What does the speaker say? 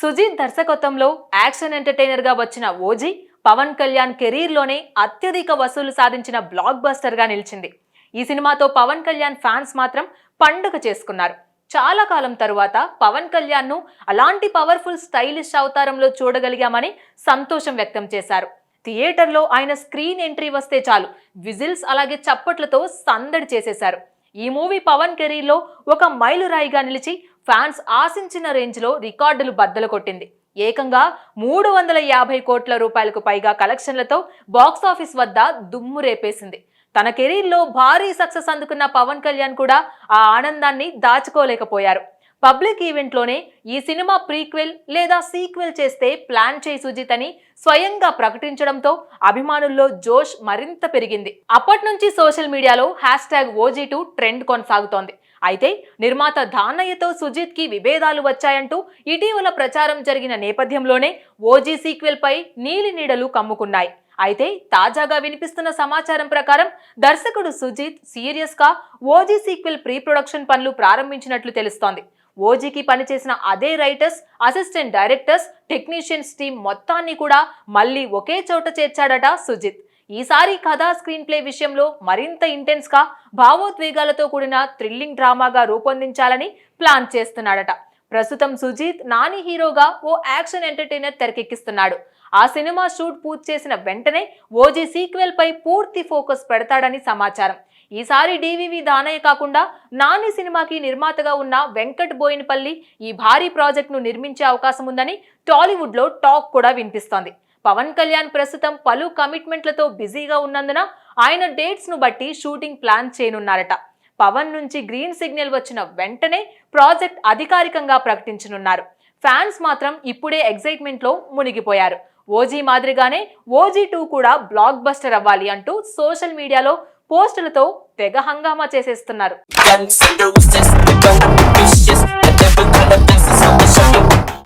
సుజీత్ దర్శకత్వంలో యాక్షన్ ఎంటర్టైనర్గా వచ్చిన ఓజీ పవన్ కళ్యాణ్ కెరీర్లోనే అత్యధిక వసూలు సాధించిన బ్లాక్ బస్టర్గా నిలిచింది. ఈ సినిమాతో పవన్ కళ్యాణ్ ఫ్యాన్స్ మాత్రం పండుగ చేసుకున్నారు. చాలా కాలం తరువాత పవన్ కళ్యాణ్ను అలాంటి పవర్ఫుల్ స్టైలిష్ అవతారంలో చూడగలిగామని సంతోషం వ్యక్తం చేశారు. థియేటర్లో ఆయన స్క్రీన్ ఎంట్రీ వస్తే చాలు విజిల్స్ అలాగే చప్పట్లతో సందడి చేసేశారు. ఈ మూవీ పవన్ కెరీర్లో ఒక మైలురాయిగా నిలిచి ఫ్యాన్స్ ఆశించిన రేంజ్లో రికార్డులు బద్దలు కొట్టింది. ఏకంగా మూడు వందల యాభై కోట్ల రూపాయలకు పైగా కలెక్షన్లతో బాక్సాఫీస్ వద్ద దుమ్ము రేపేసింది. తన కెరీర్లో భారీ సక్సెస్ అందుకున్న పవన్ కళ్యాణ్ కూడా ఆ ఆనందాన్ని దాచుకోలేకపోయారు. పబ్లిక్ ఈవెంట్లోనే ఈ సినిమా ప్రీక్వెల్ లేదా సీక్వెల్ చేస్తే ప్లాన్ చేయి సుజిత్ అని స్వయంగా ప్రకటించడంతో అభిమానుల్లో జోష్ మరింత పెరిగింది. అప్పటి నుంచి సోషల్ మీడియాలో hashtag OG two trend కొనసాగుతోంది. అయితే నిర్మాత దానయ్యతో సుజిత్కి విభేదాలు వచ్చాయంటూ ఇటీవల ప్రచారం జరిగిన నేపథ్యంలోనే ఓజీ సీక్వెల్ పై నీలి నీడలు కమ్ముకున్నాయి. అయితే తాజాగా వినిపిస్తున్న సమాచారం ప్రకారం దర్శకుడు సుజిత్ సీరియస్గా ఓజీ సీక్వెల్ ప్రీ ప్రొడక్షన్ పనులు ప్రారంభించినట్లు తెలుస్తోంది. ఓజీకి పనిచేసిన అదే writers assistant directors technicians team మొత్తాన్ని కూడా మళ్ళీ ఒకే చోట చేర్చాడట సుజిత్. ఈసారి కథా స్క్రీన్ ప్లే విషయంలో మరింత ఇంటెన్స్గా భావోద్వేగాలతో కూడిన థ్రిల్లింగ్ డ్రామాగా రూపొందించాలని ప్లాన్ చేస్తున్నాడట. ప్రస్తుతం సుజీత్ నాని హీరోగా ఓ యాక్షన్ ఎంటర్టైనర్ తెరకెక్కిస్తున్నాడు. ఆ సినిమా షూట్ పూర్తి చేసిన వెంటనే ఓజీ సీక్వెల్ పై పూర్తి ఫోకస్ పెడతాడని సమాచారం. ఈసారి డివివి దానయ్య కాకుండా నాని సినిమాకి నిర్మాతగా ఉన్న వెంకట్ బోయినపల్లి ఈ భారీ ప్రాజెక్టును నిర్మించే అవకాశం ఉందని టాలీవుడ్లో టాక్ కూడా వినిపిస్తోంది. పవన్ కళ్యాణ్ ప్రస్తుతం పలు కమిట్మెంట్లతో బిజీగా ఉన్నందున ఆయన డేట్స్ను బట్టి షూటింగ్ ప్లాన్ చేయనున్నారట. పవన్ నుంచి గ్రీన్ సిగ్నల్ వచ్చిన వెంటనే ప్రాజెక్ట్ అధికారికంగా ప్రకటించనున్నారు. ఫ్యాన్స్ మాత్రం ఇప్పుడే ఎగ్జైట్మెంట్లో మునిగిపోయారు. ఓజీ మాదిరిగానే ఓజీ టూ కూడా బ్లాక్ బస్టర్ అవ్వాలి అంటూ సోషల్ మీడియాలో పోస్టులతో తెగ హంగామా చేసేస్తున్నారు.